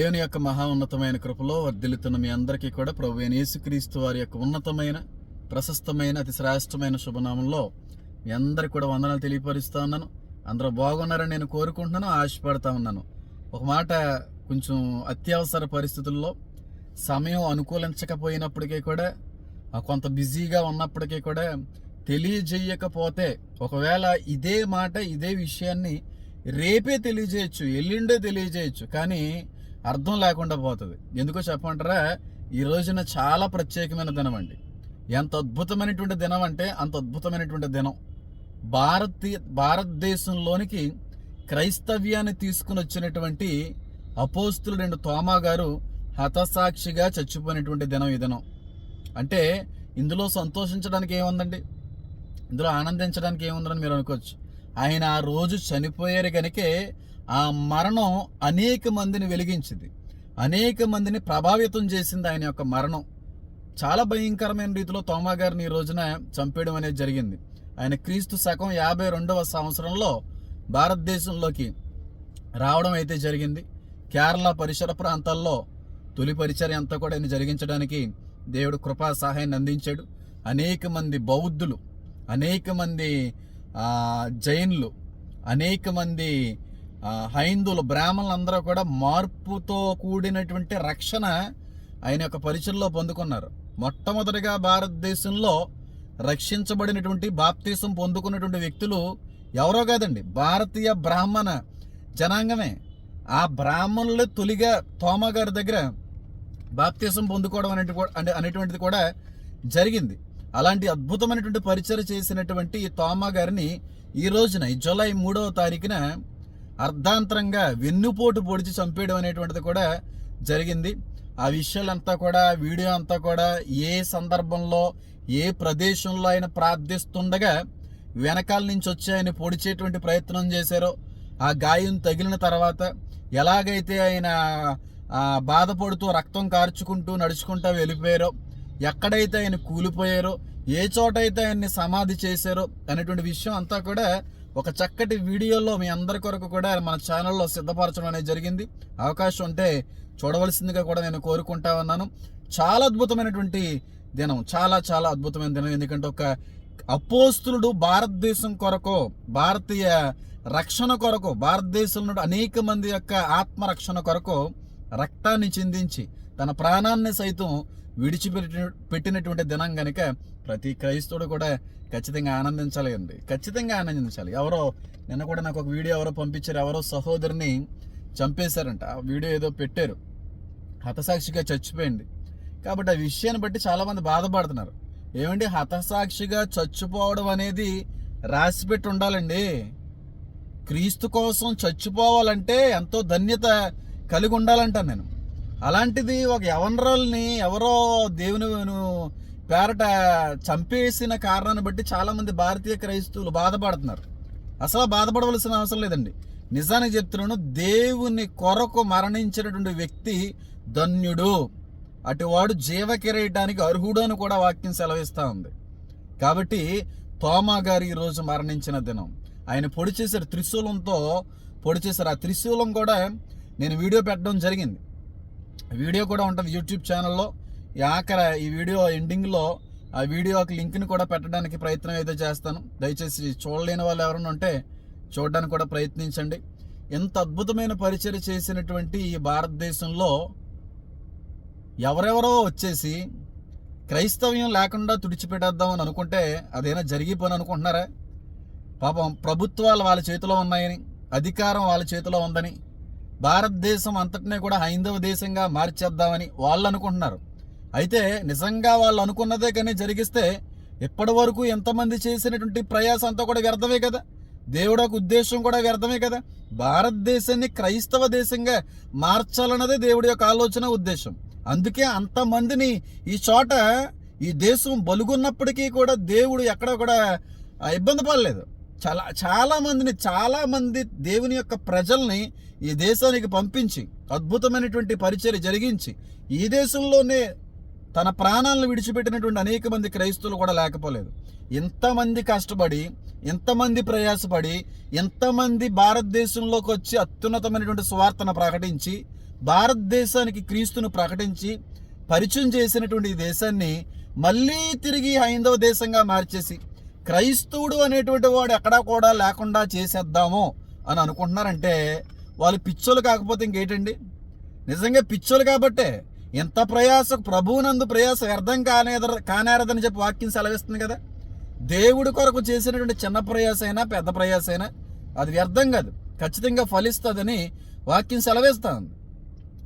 దేవుని యొక్క మహా ఉన్నతమైన కృపలో వర్ధిల్లుతున్న మీ అందరికీ కూడా ప్రభు యేసుక్రీస్తు వారి యొక్క ఉన్నతమైన ప్రశస్తమైన అతి శ్రేష్టమైన శుభనామంలో మీ అందరికి కూడా వందనాలు తెలియపరుస్తూ ఉన్నాను. అందరూ బాగున్నారని నేను కోరుకుంటున్నాను ఆశపడతా ఉన్నాను. ఒక మాట కొంచెం అత్యవసర పరిస్థితుల్లో సమయం అనుకూలించకపోయినప్పటికీ కూడా కొంత బిజీగా ఉన్నప్పటికీ కూడా తెలియజేయకపోతే ఒకవేళ ఇదే మాట ఇదే విషయాన్ని రేపే తెలియజేయచ్చు ఎల్లుండే తెలియజేయచ్చు. కానీ అర్థం లేకుండా పోతుంది. ఎందుకో చెప్పమంటారా? ఈ రోజున చాలా ప్రత్యేకమైన దినం అండి ఎంత అద్భుతమైనటువంటి దినం అంటే అంత అద్భుతమైనటువంటి దినం. భారతీయ భారతదేశంలోనికి క్రైస్తవ్యాన్ని తీసుకుని వచ్చినటువంటి అపోస్తులు రెండు తోమా గారు హతసాక్షిగా చచ్చిపోయినటువంటి దినం ఈ దినం. అంటే ఇందులో సంతోషించడానికి ఏముందండి? ఇందులో ఆనందించడానికి ఏముందని మీరు అనుకోవచ్చు. ఆయన ఆ రోజు చనిపోయారు కనుకే ఆ మరణం అనేక మందిని వెలిగించింది. అనేక మందిని ప్రభావితం చేసింది ఆయన యొక్క మరణం. చాలా భయంకరమైన రీతిలో తోమా గారిని ఈ రోజున చంపేయడం అనేది జరిగింది. ఆయన క్రీస్తు శకం యాభై రెండవ సంవత్సరంలో భారతదేశంలోకి రావడం అయితే జరిగింది. కేరళ పరిసర ప్రాంతాల్లో తొలి పరిచర్య అంతా కూడా ఆయన జరిగించడానికి దేవుడు కృపా సహాయాన్ని అందించాడు. అనేక మంది బౌద్ధులు అనేక మంది జైన్లు అనేక మంది హైందువులు బ్రాహ్మణులు అందరూ కూడా మార్పుతో కూడినటువంటి రక్షణ ఆయన యొక్క పరిచయంలో పొందుకున్నారు. మొట్టమొదటిగా భారతదేశంలో రక్షించబడినటువంటి బాప్తీసం పొందుకున్నటువంటి వ్యక్తులు ఎవరో కాదండి భారతీయ బ్రాహ్మణ జనాంగమే. ఆ బ్రాహ్మణులు తొలిగా తోమా గారి దగ్గర బాప్తీసం పొందుకోవడం అనేటి అనేటువంటిది కూడా జరిగింది. అలాంటి అద్భుతమైనటువంటి పరిచయం చేసినటువంటి ఈ తోమ గారిని ఈ రోజున ఈ జూలై మూడవ తారీఖున అర్ధాంతరంగా వెన్నుపోటు పొడిచి చంపేయడం అనేటువంటిది కూడా జరిగింది. ఆ విషయాలంతా కూడా వీడియో అంతా కూడా ఏ సందర్భంలో ఏ ప్రదేశంలో ఆయన ప్రార్థిస్తుండగా వెనకాల నుంచి వచ్చి ఆయన పొడిచేటువంటి ప్రయత్నం చేశారో ఆ గాయం తగిలిన తర్వాత ఎలాగైతే ఆయన బాధపడుతూ రక్తం కార్చుకుంటూ నడుచుకుంటూ వెళ్ళిపోయారో ఎక్కడైతే ఆయన కూలిపోయారో ఏ చోట అయితే ఆయన్ని సమాధి చేశారో అనేటువంటి విషయం అంతా కూడా ఒక చక్కటి వీడియోలో మీ అందరి కొరకు కూడా మన ఛానల్లో సిద్ధపరచడం అనేది జరిగింది. అవకాశం ఉంటే చూడవలసిందిగా కూడా నేను కోరుకుంటా ఉన్నాను. చాలా అద్భుతమైనటువంటి దినం చాలా చాలా అద్భుతమైన దినం. ఎందుకంటే ఒక అపోస్తులుడు భారతదేశం కొరకు భారతీయ రక్షణ కొరకు భారతదేశంలో అనేక మంది యొక్క ఆత్మరక్షణ కొరకు రక్తాన్ని చిందించి తన ప్రాణాన్ని సైతం విడిచిపెట్టి పెట్టినటువంటి దినం కనుక ప్రతి క్రైస్తవుడు కూడా ఖచ్చితంగా ఆనందించాలి అండి. ఖచ్చితంగా ఆనందించాలి. ఎవరో నిన్న కూడా నాకు ఒక వీడియో ఎవరో పంపించారు. ఎవరో సహోదరిని చంపేశారంట. ఆ వీడియో ఏదో పెట్టారు. హతసాక్షిగా చచ్చిపోయింది. కాబట్టి ఆ విషయాన్ని బట్టి చాలామంది బాధపడుతున్నారు. ఏమండి? హతసాక్షిగా చచ్చిపోవడం అనేది రాసిపెట్టి ఉండాలండి. క్రీస్తు కోసం చచ్చిపోవాలంటే ఎంతో ధన్యత కలిగి ఉండాలంట నేను. అలాంటిది ఒక యవనరాల్ని ఎవరో దేవుని పేరట చంపేసిన కారణాన్ని బట్టి చాలామంది భారతీయ క్రైస్తవులు బాధపడుతున్నారు. అసలు బాధపడవలసిన అవసరం లేదండి. నిజానికి చెప్తున్నాను దేవుని కొరకు మరణించినటువంటి వ్యక్తి ధన్యుడు. అటువాడు జీవ కిరీటానికి అర్హుడు అని కూడా వాక్యం సెలవిస్తూ ఉంది. కాబట్టి తోమా గారు ఈరోజు మరణించిన దినం. ఆయన పొడి చేశారు త్రిశూలంతో పొడి చేశారు. ఆ త్రిశూలం కూడా నేను వీడియో పెట్టడం జరిగింది. వీడియో కూడా ఉంటుంది యూట్యూబ్ ఛానల్లో. ఆఖర ఈ వీడియో ఎండింగ్లో ఆ వీడియోకి లింక్ని కూడా పెట్టడానికి ప్రయత్నం అయితే చేస్తాను. దయచేసి చూడలేని వాళ్ళు ఎవరైనా ఉంటే చూడడానికి కూడా ప్రయత్నించండి. ఎంత అద్భుతమైన పరిచయం చేసినటువంటి ఈ భారతదేశంలో ఎవరెవరో వచ్చేసి క్రైస్తవ్యం లేకుండా తుడిచిపెట్టేద్దామని అనుకుంటే అదేనా జరిగిపోని అనుకుంటున్నారా? పాపం ప్రభుత్వాలు వాళ్ళ చేతిలో ఉన్నాయని అధికారం వాళ్ళ చేతిలో ఉందని భారతదేశం అంతటినే కూడా హైందవ దేశంగా మార్చేద్దామని వాళ్ళు అనుకుంటున్నారు. అయితే నిజంగా వాళ్ళు అనుకున్నదే కానీ జరిగిస్తే ఇప్పటి వరకు ఎంతమంది చేసినటువంటి ప్రయాసం అంతా కూడా వ్యర్థమే కదా? దేవుడు ఒక ఉద్దేశం కూడా వ్యర్థమే కదా? భారతదేశాన్ని క్రైస్తవ దేశంగా మార్చాలన్నదే దేవుడి యొక్క ఆలోచన ఉద్దేశం. అందుకే అంతమందిని ఈ చోట ఈ దేశం బలుగున్నప్పటికీ కూడా దేవుడు ఎక్కడ కూడా ఇబ్బంది పడలేదు. చాలా చాలామందిని చాలామంది దేవుని యొక్క ప్రజల్ని ఈ దేశానికి పంపించి అద్భుతమైనటువంటి పరిచయం జరిగించి ఈ దేశంలోనే తన ప్రాణాలను విడిచిపెట్టినటువంటి అనేక మంది క్రైస్తవులు కూడా లేకపోలేదు. ఎంతమంది కష్టపడి ఎంతమంది ప్రయాసపడి ఎంతమంది భారతదేశంలోకి వచ్చి అత్యున్నతమైనటువంటి స్వార్థను ప్రకటించి భారతదేశానికి క్రీస్తును ప్రకటించి పరిచయం చేసినటువంటి ఈ దేశాన్ని మళ్ళీ తిరిగి హైందవ దేశంగా మార్చేసి క్రైస్తవుడు అనేటువంటి వాడు ఎక్కడా కూడా లేకుండా చేసేద్దాము అని అనుకుంటున్నారంటే వాళ్ళు పిచ్చోలు కాకపోతే ఇంకేటండి? నిజంగా పిచ్చోలు కాబట్టే ఎంత ప్రయాస ప్రభువునందు ప్రయాస వ్యర్థం కానేదర కానేరదని చెప్పి వాక్యం సెలవిస్తుంది కదా? దేవుడి కొరకు చేసినటువంటి చిన్న ప్రయాస అయినా పెద్ద ప్రయాస అయినా అది వ్యర్థం కాదు. ఖచ్చితంగా ఫలిస్తుందని వాక్యం సెలవిస్తుంది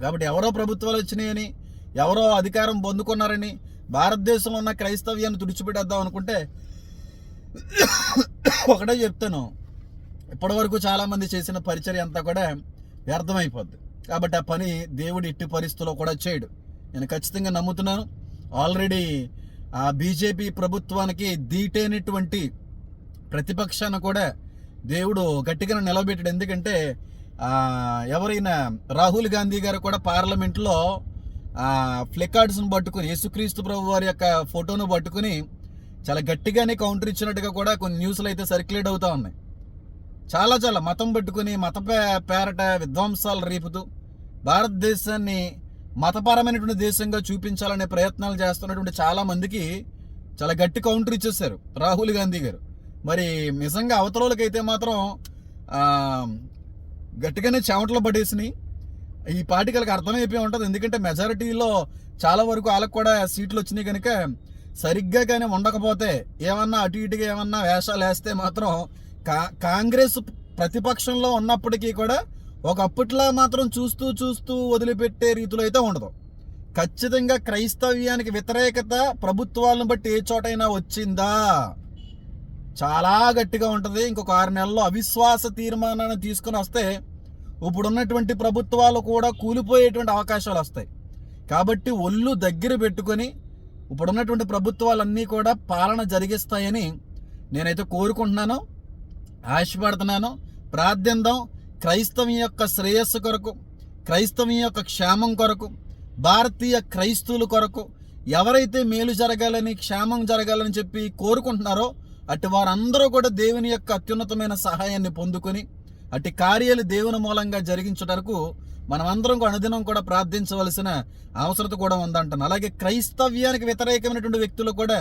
కాబట్టి ఎవరో ప్రభుత్వాలు వచ్చినాయని ఎవరో అధికారం పొందుకున్నారని భారతదేశంలో ఉన్న క్రైస్తవ్యాన్ని తుడిచిపెట్టేద్దాం అనుకుంటే ఒకటే చెప్తాను. ఇప్పటివరకు చాలామంది చేసిన పరిచర్య అంతా కూడా వ్యర్థమైపోద్ది. కాబట్టి ఆ పని దేవుడు ఇట్టి పరిస్థితుల్లో కూడా చేయడు. నేను ఖచ్చితంగా నమ్ముతున్నాను. ఆల్రెడీ ఆ బీజేపీ ప్రభుత్వానికి దీటైనటువంటి ప్రతిపక్షాన కూడా దేవుడు గట్టిగా నిలబెట్టాడు. ఎందుకంటే ఎవరైనా రాహుల్ గాంధీ గారు కూడా పార్లమెంట్లో ఫ్లికార్డ్స్ను పట్టుకుని యేసుక్రీస్తు ప్రభు వారి యొక్క ఫోటోను పట్టుకుని చాలా గట్టిగానే కౌంటర్ ఇచ్చినట్టుగా కూడా కొన్ని న్యూస్లు అయితే సర్క్యులేట్ అవుతూ ఉన్నాయి. చాలా చాలా మతం పట్టుకుని మత పే- పేరట విధ్వంసాలు రేపుతూ భారతదేశాన్ని మతపరమైనటువంటి దేశంగా చూపించాలనే ప్రయత్నాలు చేస్తున్నటువంటి చాలామందికి చాలా గట్టి కౌంటర్ ఇచ్చేసారు రాహుల్ గాంధీ గారు. మరి నిజంగా అవతలకైతే మాత్రం గట్టిగానే చెమటలు పడేసినాయి. ఈ పార్టీకి అర్థమైపోయి ఉంటుంది. ఎందుకంటే మెజారిటీలో చాలా వరకు వాళ్ళకు కూడా సీట్లు వచ్చినాయి కనుక సరిగ్గా కానీ ఉండకపోతే ఏమన్నా అటు ఇటుగా ఏమన్నా వేషాలు వేస్తే మాత్రం కా కాంగ్రెస్ ప్రతిపక్షంలో ఉన్నప్పటికీ కూడా ఒకప్పట్లా మాత్రం చూస్తూ చూస్తూ వదిలిపెట్టే రీతిలో అయితే ఉండదు. ఖచ్చితంగా క్రైస్తవ్యానికి వ్యతిరేకత ప్రభుత్వాలను బట్టి ఏ చోటైనా వచ్చిందా? చాలా గట్టిగా ఉంటుంది. ఇంకొక ఆరు నెలల్లో అవిశ్వాస తీర్మానాన్ని తీసుకుని వస్తే ఇప్పుడున్నటువంటి ప్రభుత్వాలు కూడా కూలిపోయేటువంటి అవకాశాలు వస్తాయి. కాబట్టి ఒళ్ళు దగ్గర పెట్టుకొని ఇప్పుడున్నటువంటి ప్రభుత్వాలన్నీ కూడా పాలన జరిగిస్తాయని నేనైతే కోరుకుంటున్నాను. ఆశపడుతున్నాను. ప్రార్థిందాం క్రైస్తవం యొక్క శ్రేయస్సు కొరకు క్రైస్తవం యొక్క క్షేమం కొరకు భారతీయ క్రైస్తువుల కొరకు ఎవరైతే మేలు జరగాలని క్షేమం జరగాలని చెప్పి కోరుకుంటున్నారో అటు వారందరూ కూడా దేవుని యొక్క అత్యున్నతమైన సహాయాన్ని పొందుకొని అటు కార్యాలు దేవుని మూలంగా జరిగించటకు మనమందరం కూడా అనుదినం కూడా ప్రార్థించవలసిన అవసరత కూడా ఉందంటాను అలాగే క్రైస్తవ్యానికి వ్యతిరేకమైనటువంటి వ్యక్తులు కూడా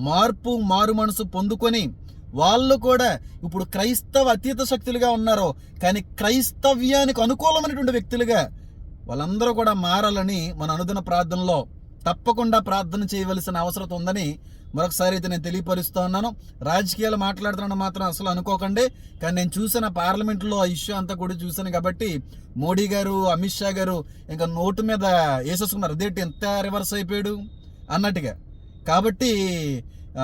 మార్పు మారు మనసు పొందుకొని వాళ్ళు కూడా ఇప్పుడు క్రైస్తవ అతీత శక్తులుగా ఉన్నారు కానీ క్రైస్తవ్యానికి అనుకూలమైనటువంటి వ్యక్తులుగా వాళ్ళందరూ కూడా మారాలని మన అనుదిన ప్రార్థనలో తప్పకుండా ప్రార్థన చేయవలసిన అవసరం ఉందని మరొకసారి అయితే నేను తెలియపరుస్తూ ఉన్నాను. రాజకీయాలు మాట్లాడుతున్నాను మాత్రం అసలు అనుకోకండి. కానీ నేను చూసిన పార్లమెంట్లో ఆ ఇష్యూ అంతా కూడా చూశాను కాబట్టి మోడీ గారు అమిత్ షా గారు ఇంకా నోటు మీద వేసేసుకున్నారు. అదేంటి ఎంత రివర్స్ అయిపోయాడు? అన్నట్టుగా. కాబట్టి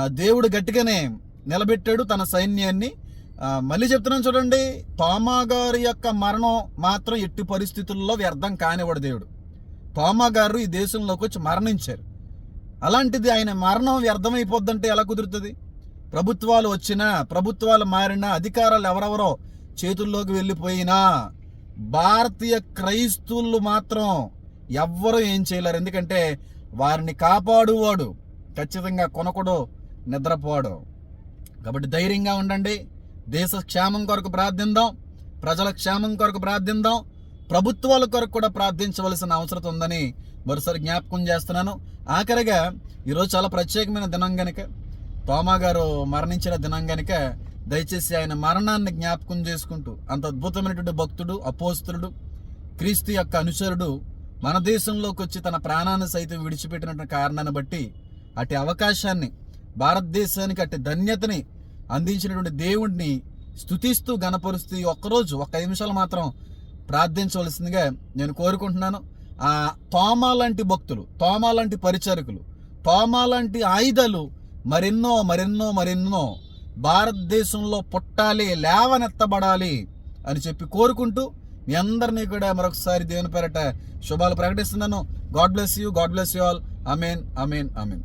దేవుడు గట్టిగానే నిలబెట్టాడు తన సైన్యాన్ని. మళ్ళీ చెప్తున్నాను చూడండి తోమాగారు యొక్క మరణం మాత్రం ఎట్టి పరిస్థితుల్లో వ్యర్థం కానివాడు దేవుడు. తోమాగారు ఈ దేశంలోకి వచ్చి మరణించారు. అలాంటిది ఆయన మరణం వ్యర్థమైపోద్దంటే ఎలా కుదురుతుంది? ప్రభుత్వాలు వచ్చినా ప్రభుత్వాలు మారినా అధికారాలు ఎవరెవరో చేతుల్లోకి వెళ్ళిపోయినా భారతీయ క్రైస్తవులు మాత్రం ఎవ్వరూ ఏం చేయలేరు. ఎందుకంటే వారిని కాపాడువాడు ఖచ్చితంగా కొనకుడు నిద్రపోవడం కాబట్టి ధైర్యంగా ఉండండి. దేశ క్షేమం కొరకు ప్రార్థిందాం. ప్రజల క్షేమం కొరకు ప్రార్థిందాం. ప్రభుత్వాల కొరకు కూడా ప్రార్థించవలసిన అవసరం ఉందని మరోసారి జ్ఞాపకం చేస్తున్నాను. ఆఖరిగా ఈరోజు చాలా ప్రత్యేకమైన దినం గనుక తోమా గారు మరణించిన దినం గనుక దయచేసి ఆయన మరణాన్ని జ్ఞాపకం చేసుకుంటూ అంత అద్భుతమైనటువంటి భక్తుడు అపోస్తుడు క్రీస్తు యొక్క అనుచరుడు మన దేశంలోకి వచ్చి తన ప్రాణాన్ని సైతం విడిచిపెట్టినటువంటి కారణాన్ని బట్టి అటు అవకాశాన్ని భారతదేశానికి అట్టి ధన్యతని అందించినటువంటి దేవుడిని స్థుతిస్తూ గణపరుస్తూ ఒక్కరోజు ఒక్క నిమిషాలు మాత్రం ప్రార్థించవలసిందిగా నేను కోరుకుంటున్నాను. ఆ తోమా లాంటి భక్తులు తోమా లాంటి పరిచారకులు తోమా లాంటి ఆయుధాలు మరెన్నో మరెన్నో మరెన్నో భారతదేశంలో పుట్టాలి లేవనెత్తబడాలి అని చెప్పి కోరుకుంటూ మీ అందరినీ కూడా మరొకసారి దేవుని పేరట శుభాలు ప్రకటిస్తున్నాను. God bless you God bless you all. Amen amen amen